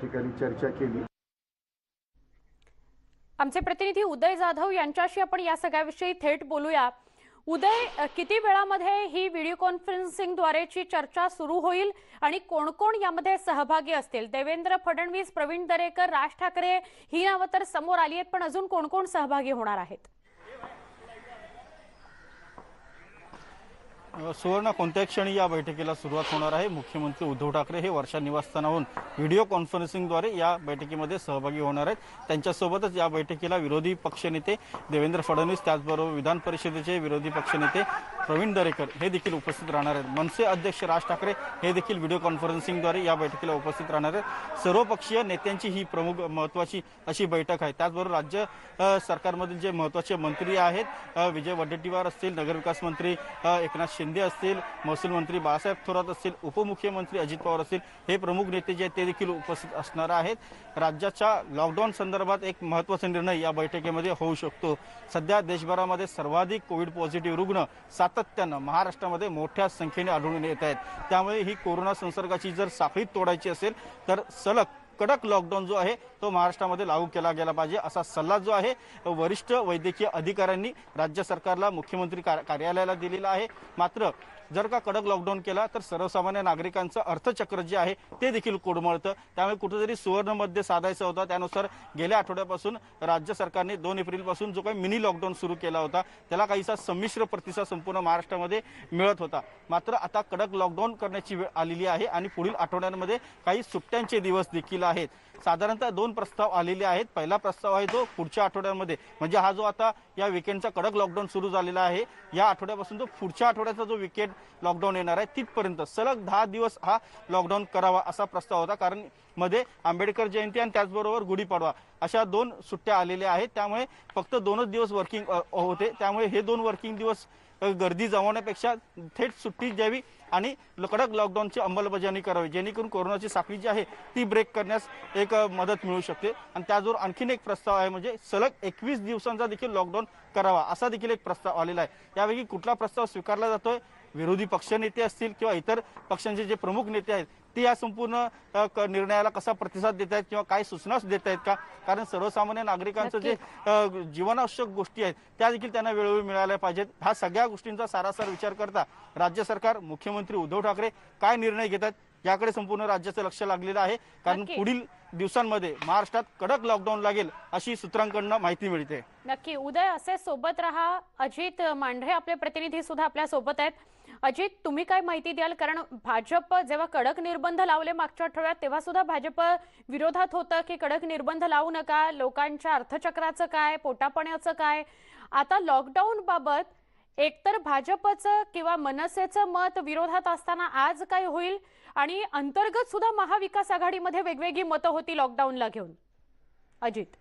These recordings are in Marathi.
ठिकाणी चर्चा केली. आमचे प्रतिनिधी उदय जाधव यांच्याशी आपण या सगळ्याविषयी थेट बोलूया. उदय किती वेळामध्ये ही व्हिडिओ कॉन्फरन्सिंगद्वारेची चर्चा सुरू होईल आणि कोण कोण यामध्ये सहभागी असतील? देवेंद्र फडणवीस प्रवीण दरेकर राज ठाकरे ही नावं तर समोर आली आहेत पण अजून कोण कोण सहभागी होणार आहेत? सुवर्ण कोणत्या क्षणी या बैठकीला सुरुवात होणार आहे. मुख्यमंत्री उद्धव ठाकरे हे वर्षा निवासस्थानाहून व्हिडिओ कॉन्फरन्सिंगद्वारे या बैठकीमध्ये सहभागी होणार आहेत. त्यांच्यासोबतच या बैठकीला विरोधी पक्षनेते देवेंद्र फडणवीस त्याचबरोबर विधान परिषदेचे विरोधी पक्षनेते प्रवीण दरेकर हे देखील उपस्थित राहणार आहेत. मनसे अध्यक्ष राज ठाकरे हे देखील व्हिडिओ कॉन्फरन्सिंगद्वारे या बैठकीला उपस्थित राहणार आहेत. सर्वपक्षीय नेत्यांची ही प्रमुख महत्वाची अशी बैठक आहे. त्याचबरोबर राज्य सरकारमधील जे महत्त्वाचे मंत्री आहेत विजय वडेट्टीवार असतील नगरविकास मंत्री एकनाथ शिंदे असतील महसूल मंत्री बाळासाहेब थोरात असतील उपमुख्यमंत्री अजित पवार असतील हे प्रमुख नेते जे आहेत ते देखील उपस्थित असणार आहेत. राज्याच्या लॉकडाऊन संदर्भात एक महत्त्वाचा निर्णय या बैठकीमध्ये होऊ शकतो. सध्या देशभरामध्ये सर्वाधिक कोविड पॉझिटिव्ह रुग्ण सातत्यानं महाराष्ट्रामध्ये मोठ्या संख्येने आढळून येत आहेत. त्यामुळे ही कोरोना संसर्गाची जर साखळी तोडायची असेल तर सलग कडक लॉकडाऊन जो आहे तो महाराष्ट्रामध्ये लागू केला गेला पाहिजे असा सल्ला जो आहे वरिष्ठ वैद्यकीय अधिकाऱ्यांनी राज्य सरकारला मुख्यमंत्री कार्यालयाला दिलेला आहे. मात्र जर का कडक लॉकडाऊन केला तर सर्वसामान्य नागरिकांचं अर्थचक्र जे आहे ते देखील कोडमळतं. त्यामुळे कुठेतरी सुवर्णमध्ये साधायचं साधायचा होता. त्यानुसार गेल्या आठवड्यापासून राज्य सरकारने दोन एप्रिलपासून जो काही मिनी लॉकडाऊन सुरू केला होता त्याला काहीसा संमिश्र प्रतिसाद संपूर्ण महाराष्ट्रामध्ये मिळत होता. मात्र आता कडक लॉकडाऊन करण्याची वेळ आलेली आहे आणि पुढील आठवड्यांमध्ये काही सुट्ट्यांचे दिवस देखील आहेत. साधारणतः दोन प्रस्ताव आलेले आहेत. पहिला प्रस्ताव आहे जो पुढच्या आठवड्यामध्ये म्हणजे हा जो आता या विकेंडचा कडक लॉकडाऊन सुरू झालेला आहे या आठवड्यापासून जो पुढच्या आठवड्याचा जो विकेंड लॉकडाऊन येणार आहे तिथपर्यंत सलग दहा दिवस हा लॉकडाऊन करावा असा प्रस्ताव होता. कारण मध्ये आंबेडकर जयंती आणि त्याचबरोबर गुढीपाडवा अशा दोन सुट्ट्या आलेल्या आहेत. त्यामुळे फक्त दोनच दिवस वर्किंग होते. त्यामुळे हे दोन वर्किंग दिवस गर्दी जमवण्यापेक्षा थेट सुट्टी द्यावी आणि कडक लॉकडाऊनची अंमलबजावणी करावी जेणेकरून कोरोनाची साखळी जी आहे ती ब्रेक करण्यास एक मदत मिळू शकते. आणि त्याचबरोबर आणखीन एक प्रस्ताव आहे म्हणजे सलग एकवीस दिवसांचा देखील लॉकडाऊन करावा असा देखील एक प्रस्ताव आलेला आहे. यापैकी कुठला प्रस्ताव स्वीकारला जातोय? विरोधी पक्षनेते असतील किंवा इतर पक्षांचे जे प्रमुख नेते आहेत ते या संपूर्ण निर्णयाला कसा प्रतिसाद देत आहेत किंवा काय सूचना देत आहेत का? कारण सर्वसामान्य नागरिकांचं जे जीवनावश्यक गोष्टी आहेत त्या देखील त्यांना वेळोवेळी मिळाल्या पाहिजेत. ह्या सगळ्या गोष्टींचा सारासार विचार करता राज्य सरकार मुख्यमंत्री उद्धव ठाकरे काय निर्णय घेतात याकडे संपूर्ण राज्याचं लक्ष लागलेलं आहे. कारण. पुढील दिवसांमध्ये महाराष्ट्रात कडक लॉकडाऊन लागेल अशी सूत्रांकडनं माहिती मिळते. नक्की. उदय असे सोबत राहा अजित मांढरे आपले प्रतिनिधी सुद्धा आपल्यासोबत आहेत. अजित तुम्ही काय माहिती द्याल? कारण भाजप जेव्हा कडक निर्बंध लावले मागच्या आठवड्यात तेव्हा सुद्धा भाजप विरोधात होतं की कडक निर्बंध लावू नका. लोकांच्या अर्थचक्राचं काय पोटापाण्याचं काय? आता लॉकडाऊन बाबत एकतर भाजपचं किंवा मनसेचं मत विरोधात असताना आज काय होईल? आणि अंतर्गत सुद्धा महाविकास आघाडीमध्ये वेगवेगळी मतं होती लॉकडाऊनला घेऊन. अजित.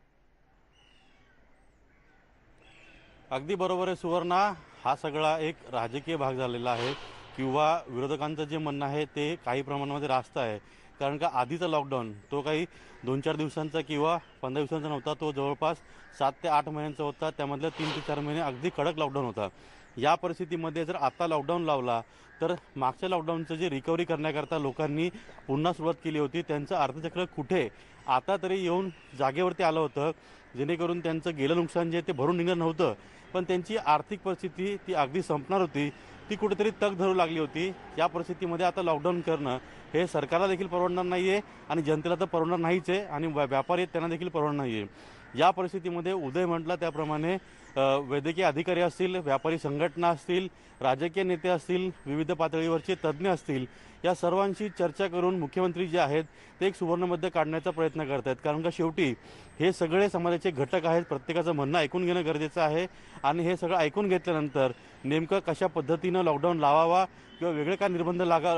अगदी बरोबर आहे सुवर्णा. हा सगळा एक राजकीय भाग झालेला आहे. किंवा विरोधकांचं जे म्हणणं आहे ते काही प्रमाणामध्ये रास्त आहे. कारण का आधीचा लॉकडाऊन तो काही दोन चार दिवसांचा किंवा पंधरा दिवसांचा नव्हता तो जवळपास सात ते आठ महिन्यांचा होता. त्यामधल्या तीन ते चार महिने अगदी कडक लॉकडाऊन होता. या परिस्थितीमध्ये जर आता लॉकडाऊन लावला तर मागच्या लॉकडाऊनचं जे रिकव्हरी करण्याकरता लोकांनी पुन्हा सुरुवात केली होती त्यांचं अर्थचक्र कुठे? आता तरी येऊन जागेवरती आलं होतं जेणेकरून त्यांचं गेलं नुकसान जे ते भरून निघणं नव्हतं. पण त्यांची आर्थिक परिस्थिती ती अगदी संपणार होती. ती कुठेतरी तग धरू लागली होती. या परिस्थितीमध्ये आता लॉकडाऊन करणं हे सरकारला देखील परवडणार नाही आहे आणि जनतेला तर परवडणार नाहीच आहे आणि व्यापारी आहेत त्यांना देखील परवडणार नाही आहे या परिस्थितीमध्ये उदय म्हटला त्याप्रमाणे वैद्यकीय अधिकारी असतील व्यापारी संघटना असतील राजकीय नेते असतील विविध पातळीवरचे तज्ज्ञ असतील या सर्वांशी चर्चा करून मुख्यमंत्री जे आहेत ते एक सुवर्णमध्य काढण्याचा प्रयत्न करत आहेत कारण का शेवटी हे सगळे समाजाचे घटक आहेत प्रत्येकाचं म्हणणं ऐकून घेणं गरजेचं आहे. आणि हे सगळं ऐकून घेतल्यानंतर नेमकं कशा पद्धतीनं लॉकडाऊन लावावा किंवा वेगळे काय निर्बंध लागा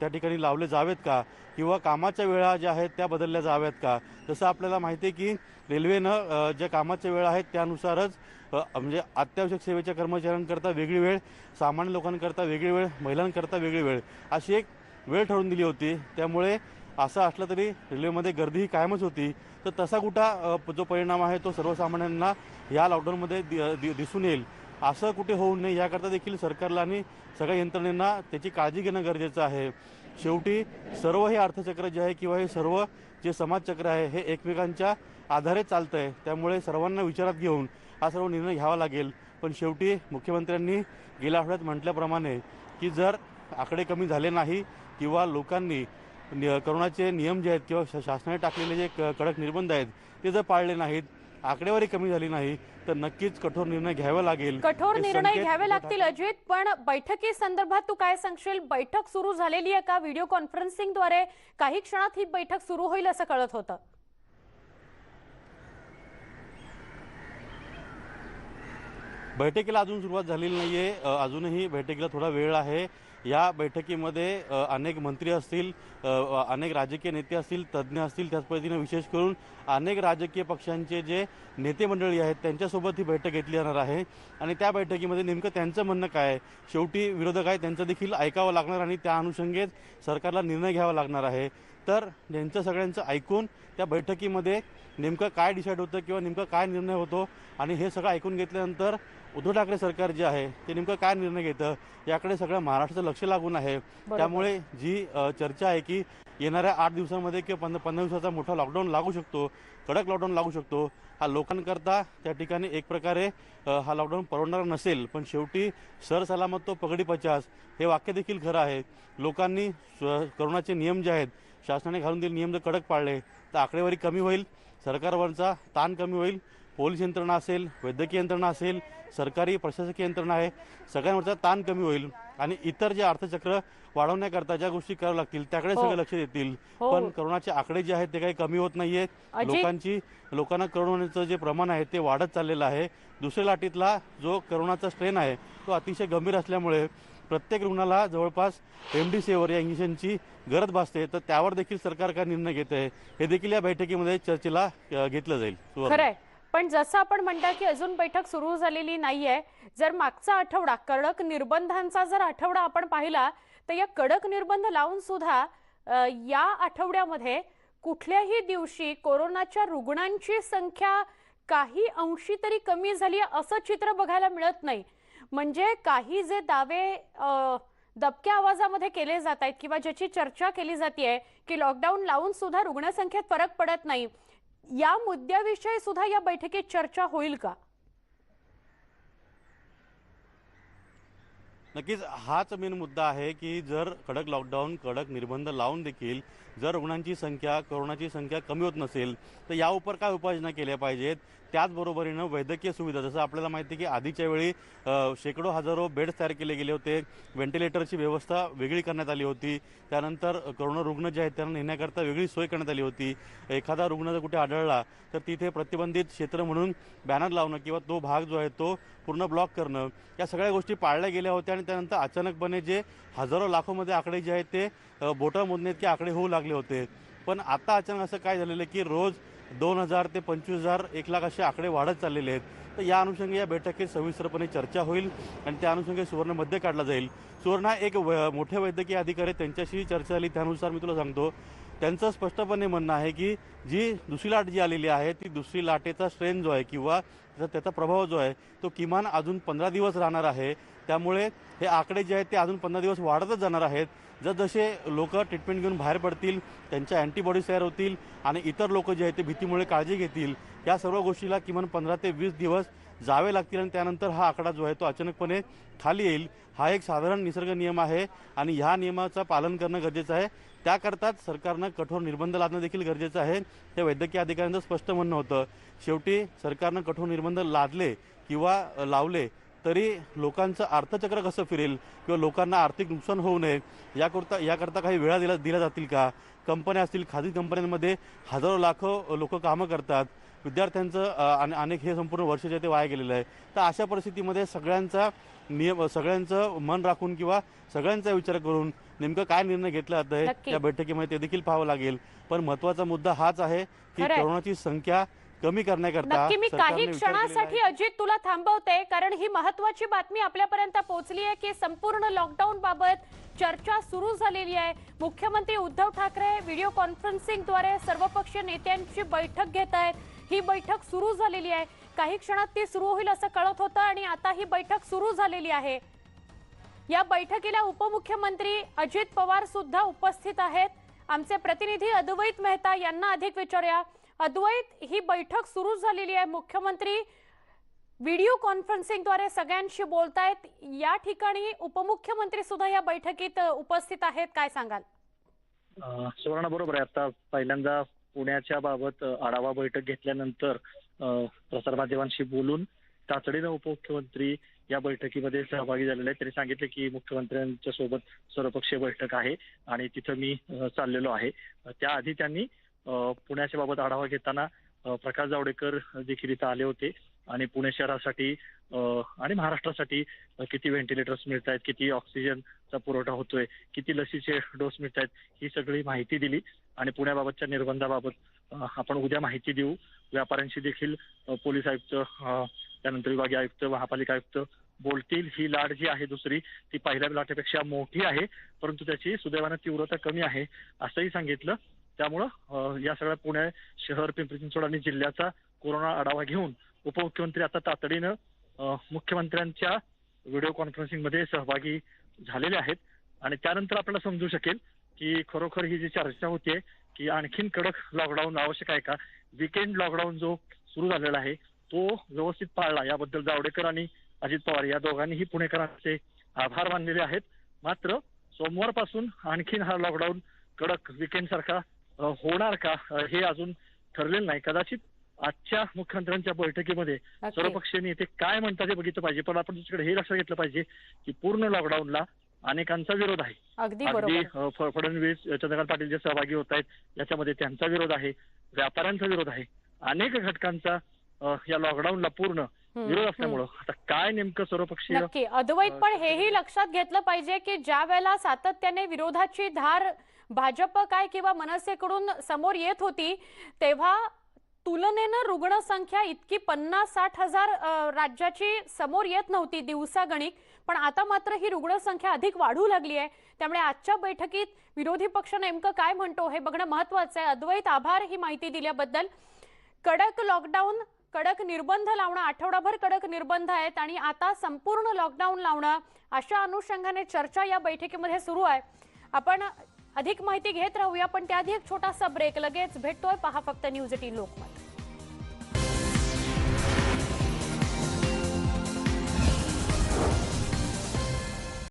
त्या ठिकाणी लावले जावेत का? किंवा कामाच्या वेळा ज्या आहेत त्या बदलल्या जाव्यात का? जसं आपल्याला माहिती आहे की रेल्वेनं ज्या कामाच्या वेळा आहेत त्यानुसारच म्हणजे अत्यावश्यक सेवेच्या कर्मचाऱ्यांकरता वेगळी वेळ सामान्य लोकांकरता वेगळी वेळ महिलांकरता वेगळी वेळ अशी एक वेळ ठरवून दिली होती. त्यामुळे असं असलं तरी रेल्वेमध्ये गर्दी ही कायमच होती. तर तसा कुठा जो परिणाम आहे तो सर्वसामान्यांना या लॉकडाऊनमध्ये दि- दि- दिसून येईल. असं कुठे होऊ नये याकरता देखील सरकारला आणि सगळ्या यंत्रणेंना त्याची काळजी घेणं गरजेचं आहे. शेवटी सर्व हे अर्थचक्र जे आहे किंवा हे सर्व जे समाजचक्र आहे हे एकमेकांच्या आधारे चालतं आहे त्यामुळे सर्वांना विचारात घेऊन हा सर्व निर्णय घ्यावा लागेल. पण शेवटी मुख्यमंत्र्यांनी गेल्या आठवड्यात म्हटल्याप्रमाणे की जर आकडे कमी झाले नाही किंवा लोकांनी करोनाचे नियम जे आहेत किंवा शासनाने टाकलेले जे कडक निर्बंध आहेत ते जर पाळले नाहीत आकडेवारी कमी झाली नाही तर नक्कीच कठोर निर्णय घ्यावा लागेल. कठोर निर्णय घ्यावे लागतील अजित पण बैठकी संदर्भात तू काय सांगशील? बैठक सुरू झालेली आहे का? व्हिडिओ कॉन्फरन्सिंगद्वारे काही क्षणात ही बैठक सुरू होईल असं कळत होतं. बैठकीला अजून सुरुवात झालेली नाही आहे अजूनही बैठकीला थोडा वेळ आहे. या बैठकीमध्ये अनेक मंत्री असतील अनेक राजकीय नेते असतील तज्ज्ञ असतील त्याच पद्धतीने विशेष करून अनेक राजकीय पक्षांचे जे नेते मंडळी आहेत त्यांच्यासोबत ही बैठक घेतली जाणार आहे. आणि त्या बैठकीमध्ये नेमकं त्यांचं म्हणणं काय आहे? शेवटी विरोधक आहे त्यांचं देखील ऐकावं लागणार आणि त्या अनुषंगेच सरकारला निर्णय घ्यावा लागणार आहे. तर यांचं सगळ्यांचं ऐकून त्या बैठकीमध्ये नेमकं काय डिसाईड होतं किंवा नेमकं काय निर्णय होतो आणि हे सगळं ऐकून घेतल्यानंतर उद्धव ठाकरे सरकार जे आहे ते नेमकं काय निर्णय घेतं याकडे सगळं महाराष्ट्राचं लक्ष लागून आहे. त्यामुळे जी चर्चा आहे की येणाऱ्या आठ दिवसांमध्ये किंवा पंधरा पंधरा दिवसाचा मोठा लॉकडाऊन लागू शकतो कडक लॉकडाऊन लागू शकतो हा लोकांकरता त्या ठिकाणी एक प्रकारे हा लॉकडाऊन परवडणार नसेल. पण शेवटी सर सलामत तो पगडी पचास हे वाक्य देखील खरं आहे. लोकांनी करोनाचे नियम जे आहेत शासनाने घालून दिलेले नियम जर कडक पाळले तर आकडेवारी कमी होईल सरकारवरचा ताण कमी होईल पोलीस यंत्रणा असेल वैद्यकीय यंत्रणा असेल सरकारी प्रशासकीय यंत्रणा आहे सगळ्यांवरचा ताण कमी होईल. आणि इतर जे अर्थचक्र वाढवण्याकरता ज्या गोष्टी कराव्या लागतील त्याकडे हो. सगळे लक्ष देतील हो. पण करोनाचे आकडे जे आहेत ते काही कमी होत नाहीयेत लोकांची लोकांना करोनाचं जे प्रमाण आहे ते वाढत चाललेलं आहे दुसऱ्या लाटेतला जो करोनाचा स्ट्रेन आहे तो अतिशय गंभीर असल्यामुळे प्रत्येक रुग्णाला जवळपास रेमडेसिवीर या इंजेक्शनची गरज भासते तर त्यावर देखील सरकार काय निर्णय घेत आहे हे देखील या बैठकीमध्ये चर्चेला घेतलं जाईल. खरंय पण जसं आपण म्हणता की अजून बैठक सुरू झालेली नाहीये जर मागचा आठवडा कडक निर्बंधांचा जर आठवडा आपण पाहिला तर या कडक निर्बंध लावून सुद्धा या आठवड्यामध्ये कुठल्याही दिवशी कोरोनाच्या रुग्णांची संख्या काही अंशी तरी कमी झाली आहे असं चित्र बघायला मिळत नाही. म्हणजे काही जे दावे दबक्या आवाजामध्ये केले जात आहेत किंवा ज्याची चर्चा केली जाते की लॉकडाऊन लावून सुद्धा रुग्णसंख्येत फरक पडत नाही. या मुद्द्याविषयी सुद्धा या बैठकीत चर्चा होईल का? नक्कीच हाच मेन मुद्दा आहे की जर कडक लॉकडाऊन कडक निर्बंध लावून देखील जर रुग्णांची संख्या कोरोनाची संख्या कमी होत नसेल तर या उपर काय उपाययोजना केल्या पाहिजेत? त्याचबरोबरीनं वैद्यकीय सुविधा जसं आपल्याला माहिती आहे की आधीच्या वेळी शेकडो हजारो बेड्स तयार केले गेले होते. व्हेंटिलेटरची व्यवस्था वेगळी करण्यात आली होती. त्यानंतर कोरोना रुग्ण जे आहेत त्यांना नेण्याकरता वेगळी सोय करण्यात आली होती. एखादा रुग्ण जर कुठे आढळला तर तिथे प्रतिबंधित क्षेत्र म्हणून बॅनर लावणं किंवा तो भाग जो आहे तो पूर्ण ब्लॉक करणं या सगळ्या गोष्टी पाळल्या गेल्या होत्या आणि त्यानंतर अचानकपणे जे हजारो लाखोमध्ये आकडे जे आहेत ते बोटं मोजणे आकडे होऊ लागले होते. पण आता अचानक असं काय झालेलं आहे की रोज दोन हजार ते पंचवीस हजार एक लाख असे आकडे वाढत चाललेले आहेत. तर या अनुषंगी या बैठकीत सविस्तरपणे चर्चा होईल आणि त्या अनुषंगी सुवर्णमध्ये काढला जाईल. सुवर्ण हा एक व- मोठे वैद्यकीय अधिकारी त्यांच्याशी चर्चा झाली. त्यानुसार मी तुला सांगतो त्यांचं स्पष्टपणे म्हणणं आहे की जी दुसरी लाट जी आलेली आहे ती दुसरी लाटेचा स्ट्रेन जो आहे किंवा त्याचा प्रभाव जो आहे तो किमान अजून पंधरा दिवस राहणार आहे. त्यामुळे हे आकडे जे आहेत ते अजून पंधरा दिवस वाढतच जाणार आहेत. जसजसे लोक ट्रीटमेंट घेऊन बाहेर पडतील त्यांच्या अँटीबॉडीज तयार होतील आणि इतर लोक जे आहेत ते भीतीमुळे काळजी घेतील या सर्व गोष्टीला किमान पंधरा ते वीस दिवस जावे लागतील आणि त्यानंतर हा आकडा जो आहे तो अचानकपणे खाली येईल. हा एक साधारण निसर्ग नियम आहे आणि ह्या नियमाचं पालन करणं गरजेचं आहे. त्याकरताच सरकारनं कठोर निर्बंध लादणं देखील गरजेचं आहे. हे वैद्यकीय अधिकाऱ्यांचं स्पष्ट म्हणणं होतं. शेवटी सरकारनं कठोर निर्बंध लादले किंवा लावले तरी लोकांचं अर्थचक्र कसं फिरेल किंवा लोकांना आर्थिक नुकसान होऊ नये याकरता याकरता काही वेळा दिला दिल्या जातील का कंपन्या असतील खाजगी कंपन्यांमध्ये हजारो लाखो लोक कामं करतात विद्यार्थ्यांचं अनेक हे संपूर्ण वर्ष जे ते वाया गेलेलं आहे तर अशा परिस्थितीमध्ये सगळ्यांचा नियम सगळ्यांचं मन राखून किंवा सगळ्यांचा विचार करून नेमकं काय निर्णय घेतला जात आहे. या बैठकीमध्ये ते देखील पाहावं लागेल पण महत्त्वाचा मुद्दा हाच आहे की. कोरोनाची संख्या कमी करण्याकरता नक्की मी काही क्षणासाठी. अजित तुला थांबवते कारण ही महत्वाची बातमी आपल्यापर्यंत पोहोचली आहे की संपूर्ण लॉकडाऊन बाबत चर्चा सुरू झालेली आहे. मुख्यमंत्री उद्धव ठाकरे व्हिडिओ कॉन्फरन्सिंगद्वारे सर्वपक्षीय नेत्यांची बैठक घेत आहेत. ही बैठक सुरू झालेली आहे. काही क्षणात ती सुरू होईल असं कळत होतं आणि आता ही बैठक सुरू झालेली आहे. या बैठकीला उपमुख्यमंत्री अजित पवार सुद्धा उपस्थित आहेत. आमचे प्रतिनिधी अद्वैत मेहता यांना अधिक विचारूया. अद्वैत ही बैठक सुरू झालेली आहे. मुख्यमंत्री व्हिडिओ कॉन्फरन्सिंगद्वारे सगळ्यांशी बोलतायत. या ठिकाणी उपमुख्यमंत्री सुद्धा या बैठकीत उपस्थित आहेत. काय सांगाल? सुवर्ण बरोबर आहे. आता पहिल्यांदा पुण्याच्या बाबत आढावा बैठक घेतल्यानंतर प्रसारमाध्यमांशी बोलून तातडीनं उपमुख्यमंत्री या बैठकीमध्ये सहभागी झालेले आहेत. त्यांनी सांगितले की मुख्यमंत्र्यांच्या सोबत सर्वपक्षीय बैठक आहे आणि तिथं मी चाललेलो आहे. त्याआधी त्यांनी पुण्याच्या बाबत आढावा घेताना प्रकाश जावडेकर देखील इथं आले होते. आणि पुणे शहरासाठी आणि महाराष्ट्रासाठी किती व्हेंटिलेटर्स मिळत आहेत किती ऑक्सिजनचा पुरवठा होतोय किती लसीचे डोस मिळत आहेत ही सगळी माहिती दिली. आणि पुण्याबाबतच्या निर्बंधाबाबत आपण उद्या माहिती देऊ. व्यापाऱ्यांशी देखील पोलीस आयुक्त त्यानंतर विभागीय आयुक्त महापालिका आयुक्त बोलतील. ही लाट जी आहे दुसरी ती पहिल्या लाटेपेक्षा मोठी आहे परंतु त्याची सुदैवानं तीव्रता कमी आहे असंही सांगितलं. त्यामुळं या सगळ्या पुणे शहर पिंपरी चिंचवड आणि जिल्ह्याचा कोरोना आढावा घेऊन उपमुख्यमंत्री आता तातडीनं मुख्यमंत्र्यांच्या व्हिडिओ कॉन्फरन्सिंगमध्ये सहभागी झालेले आहेत. आणि त्यानंतर आपल्याला समजू शकेल की खरोखर ही जी चर्चा होतीये की आणखीन कडक लॉकडाऊन आवश्यक आहे का? विकेंड लॉकडाऊन जो सुरू झालेला आहे तो व्यवस्थित पाळला. याबद्दल जावडेकर आणि अजित पवार या दोघांनीही पुणेकरांचे आभार मानलेले आहेत. मात्र सोमवारपासून आणखीन हा लॉकडाऊन कडक विकेंड सारखा होणार का? हे अजून ठरलेलं नाही. कदाचित आजच्या मुख्यमंत्र्यांच्या बैठकीमध्ये. सर्वपक्षीय नेते काय म्हणतात हे बघितलं पाहिजे. पण आपण दुसरीकडे हे लक्षात घेतलं पाहिजे की पूर्ण लॉकडाऊनला अनेकांचा विरोध आहे. अगदी फडणवीस चंद्रकांत पाटील जे सहभागी होत आहेत याच्यामध्ये त्यांचा विरोध आहे. व्यापाऱ्यांचा विरोध आहे. अनेक घटकांचा या लॉकडाऊनला पूर्ण विरोध हम्म. असल्यामुळं आता काय नेमकं सर्वपक्षीय नक्की. अद्वैत पण हेही लक्षात घेतलं पाहिजे की ज्या वेळेला सातत्याने विरोधाची धार भाजप काय किंवा मनसेकडून समोर येत होती तेव्हा तुलनेनं रुग्णसंख्या इतकी पन्नास साठ हजार राज्याची समोर येत नव्हती दिवसागणिक. पण आता मात्र ही रुग्णसंख्या अधिक वाढू लागली आहे. त्यामुळे आजच्या बैठकीत विरोधी पक्ष नेमकं काय म्हणतो हे बघणं महत्वाचं आहे. अद्वैत आभार ही माहिती दिल्याबद्दल. कडक लॉकडाऊन कडक निर्बंध लावणं आठवडाभर कडक निर्बंध आहेत आणि आता संपूर्ण लॉकडाऊन लावणं अशा अनुषंगाने चर्चा या बैठकीमध्ये सुरू आहे. आपण अधिक माहिती घेत राहूया पण त्याआधी एक छोटासा ब्रेक लगेच भेटतोय पहा फक्त न्यूज एटीन लोकमत.